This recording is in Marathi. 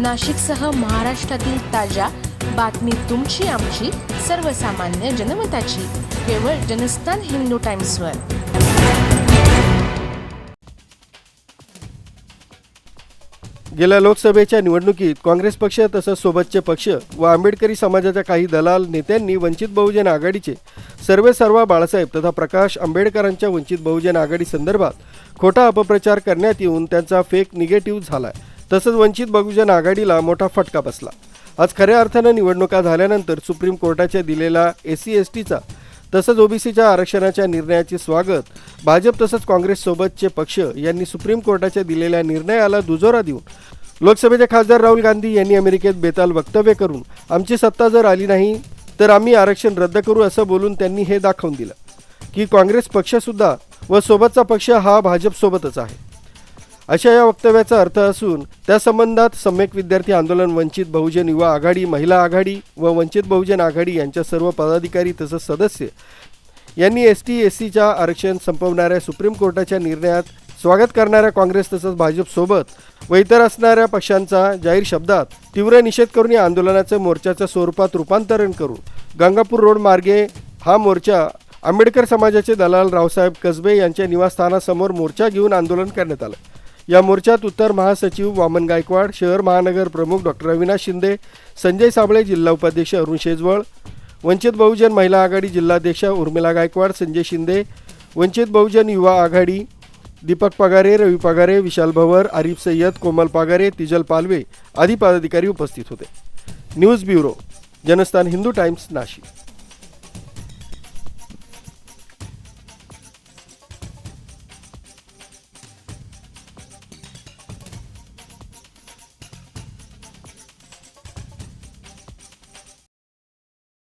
नाशिकसह महाराष्ट्रातील ताज्या बातमी तुमची आमची सर्वसामान्य जनमताची. केवळ जनस्थान हिंदू टाइम्सवर. गेल्या लोकसभेच्या निवडणुकीत काँग्रेस पक्ष तसंच सोबतचे पक्ष व आंबेडकरी समाजाच्या काही दलाल नेत्यांनी वंचित बहुजन आघाडीचे सर्वे सर्वा बाळासाहेब तथा प्रकाश आंबेडकरांच्या वंचित बहुजन आघाडी संदर्भात खोटा अपप्रचार करण्यात येऊन त्यांचा फेक निगेटिव्ह झाला आहे तसंच वंचित बहुजन आघाडीला मोठा फटका बसला. आज खऱ्या अर्थानं निवडणुका झाल्यानंतर सुप्रीम कोर्टाच्या दिलेला एस सी एस टीचा तसंच ओबीसीच्या आरक्षणाच्या निर्णयाचे स्वागत भाजप तसंच काँग्रेससोबतचे पक्ष यांनी सुप्रीम कोर्टाच्या दिलेल्या निर्णयाला दुजोरा देऊन लोकसभेचे खासदार राहुल गांधी यांनी अमेरिकेत बेताल वक्तव्य करून आमची सत्ता जर आली नाही तर आम्ही आरक्षण रद्द करू असं बोलून त्यांनी हे दाखवून दिलं. की काँग्रेस पक्षसुद्धा व सोबतचा पक्ष हा भाजपसोबतच आहे. अशा या वक्तव्याचा अर्थ असून त्या संबंधात सम्यक विद्यार्थी आंदोलन वंचित बहुजन युवा आघाडी महिला आघाडी व वंचित बहुजन आघाडी यांच्या सर्व पदाधिकारी तसंच सदस्य यांनी एस टी एस सीच्या आरक्षण संपवणाऱ्या सुप्रीम कोर्टाच्या निर्णयात स्वागत करणाऱ्या काँग्रेस तसंच भाजपसोबत व इतर असणाऱ्या पक्षांचा जाहीर शब्दात तीव्र निषेध करून या आंदोलनाचं मोर्चाच्या स्वरूपात रूपांतरण करून गंगापूर रोड मार्गे हा मोर्चा आंबेडकर समाजाचे दलाल रावसाहेब कसबे यांच्या निवासस्थानासमोर मोर्चा घेऊन आंदोलन करण्यात आलं. या मोर्चात उत्तर महासचिव वामन गायकवाड शहर महानगर प्रमुख डॉक्टर अविनाश शिंदे संजय साबळे जिल्हा उपाध्यक्ष अरुण शेजवळ वंचित बहुजन महिला आघाडी जिल्हाध्यक्ष उर्मिला गायकवाड संजय शिंदे वंचित बहुजन युवा आघाडी दीपक पगारे रवी पगारे विशाल भवर आरिफ सय्यद कोमल पागारे तिजल पालवे आदी पदाधिकारी उपस्थित होते. News bureau Janasthan Hindu Times Nashik.